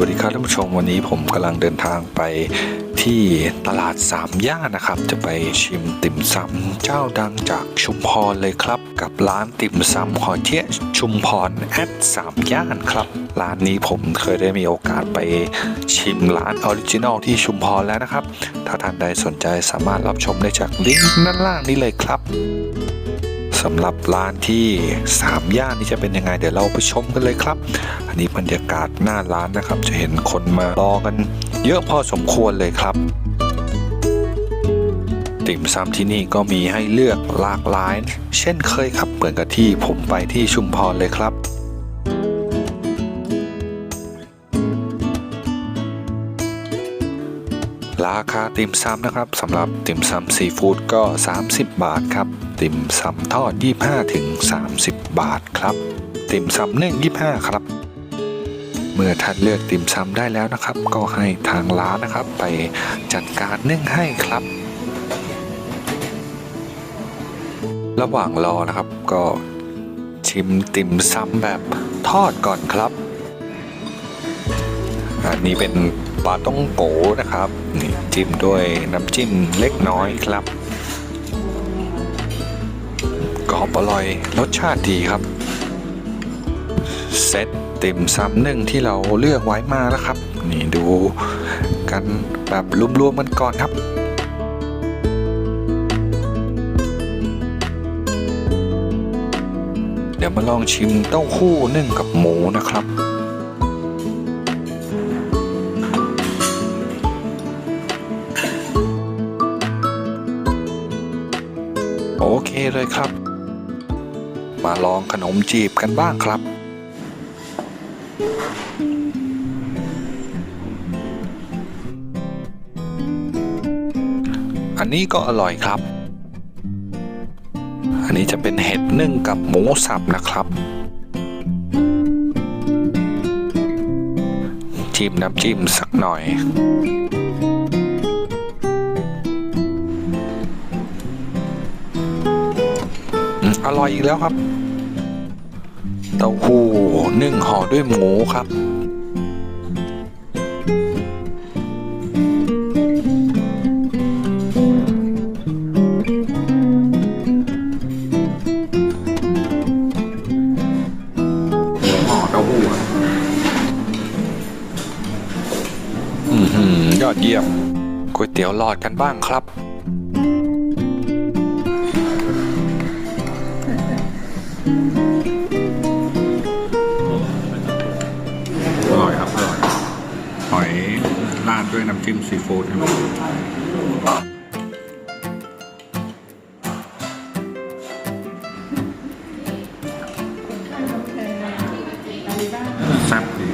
วัสดีครับท่านผู้ชมวันนี้ผมกำลังเดินทางไปที่ตลาดสามย่านนะครับ จะไปชิมติ่มซำเจ้าดังจากชุมพรเลยครับ กับร้านติ่มซำหอเจ๊ยชุมพรแอดสามย่านครับ ร้านนี้ผมเคยได้มีโอกาสไปชิมร้านออริจินอลที่ชุมพรแล้วนะครับ ถ้าท่านใดสนใจสามารถรับชมได้จากลิงก์ด้านล่างนี้เลยครับ สำหรับร้านที่ 3 ย่านนี้จะเป็นยังไง เดี๋ยวเราไปชมกันเลยครับ อันนี้บรรยากาศหน้าร้านนะครับ จะเห็นคนมารอกัน เยอะพอสมควรเลยครับ ติ่มซำที่นี่ก็มีให้เลือกหลากหลาย เช่นเคยครับเหมือนกับที่ผมไปที่ชุมพรเลยครับ ราคาติ่มซำนะครับสำหรับติ่มซำซีฟู้ดก็ 30 บาทครับ ติ่มซำทอด 25ถึง30 บาทครับ ติ่มซำนึ่ง25 ครับ เมื่อท่านเลือกติ่มซำได้แล้วนะครับ ก็ให้ทางร้านนะครับไปจัดการนึ่งให้ครับ ระหว่างรอนะครับก็ชิมติ่มซำแบบทอดก่อนครับ อันนี้เป็นปลาต้องโกนะครับนี่จิ้มด้วยน้ำจิ้มเล็กน้อยครับกรอบอร่อยรสชาติดีครับ เซตติ่มซำหนึ่งที่เราเลือกไว้มาแล้วครับ นี่ดูกันแบบรวมๆมันก่อนครับเดี๋ยวมาลองชิมเต้าหู้นึ่งกับหมูนะครับ เลยครับ มาลองขนมจีบกันบ้างครับ อันนี้ก็อร่อยครับ อันนี้จะเป็นเห็ดนึ่งกับหมูสับนะครับ จิ้มน้ำจิ้มสักหน่อย อร่อยอีกแล้วครับ เต้าหู้นึ่งห่อด้วยหมูครับห่อเต้าหู้อะอือหือยอดเยี่ยมก๋วยเตี๋ยวหลอดกันบ้างครับ อร่อยครับ อร่อย หอยราดด้วยน้ำจิ้มซีฟู้ดใช่ไหมแซ่บดี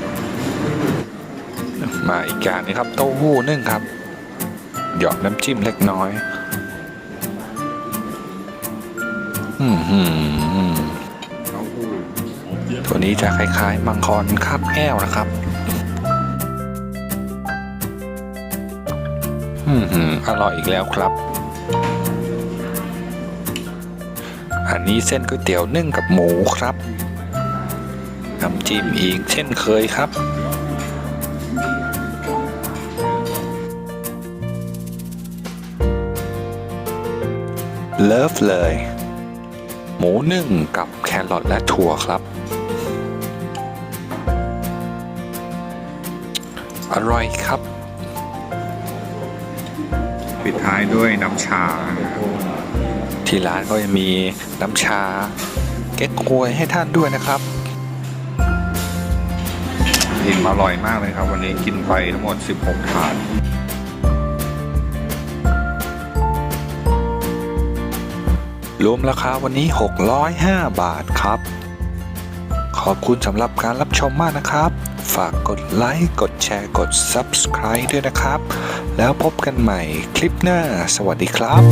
มาอีกอย่างนี้ครับ เต้าหู้นึ่งครับ หยอกน้ำจิ้มเล็กน้อย อืมหืมตัว นี้จะคล้ายๆ มังกรคาบแก้วนะครับอืมหืมอร่อยอีกแล้วครับ อันนี้เส้นก๋วยเตี๋ยวนึ่งกับหมูครับน้ำจิ้มอีกเช่นเคยครับเลิฟเลย หมูนึ่งกับแครอทและถั่วครับ อร่อยครับ ปิดท้ายด้วยน้ำชา ที่ร้านก็จะมีน้ำชา เก๊กฮวยให้ท่านด้วยนะครับอิ่มอร่อยมากเลยครับ วันนี้กินไปทั้งหมด 16 ถาดรวมราคาวันนี้ 605 บาทครับ ขอบคุณสำหรับการรับชมมากนะครับ ฝากกดไลค์ กดแชร์ กด Subscribe ด้วยนะครับ แล้วพบกันใหม่คลิปหน้า สวัสดีครับ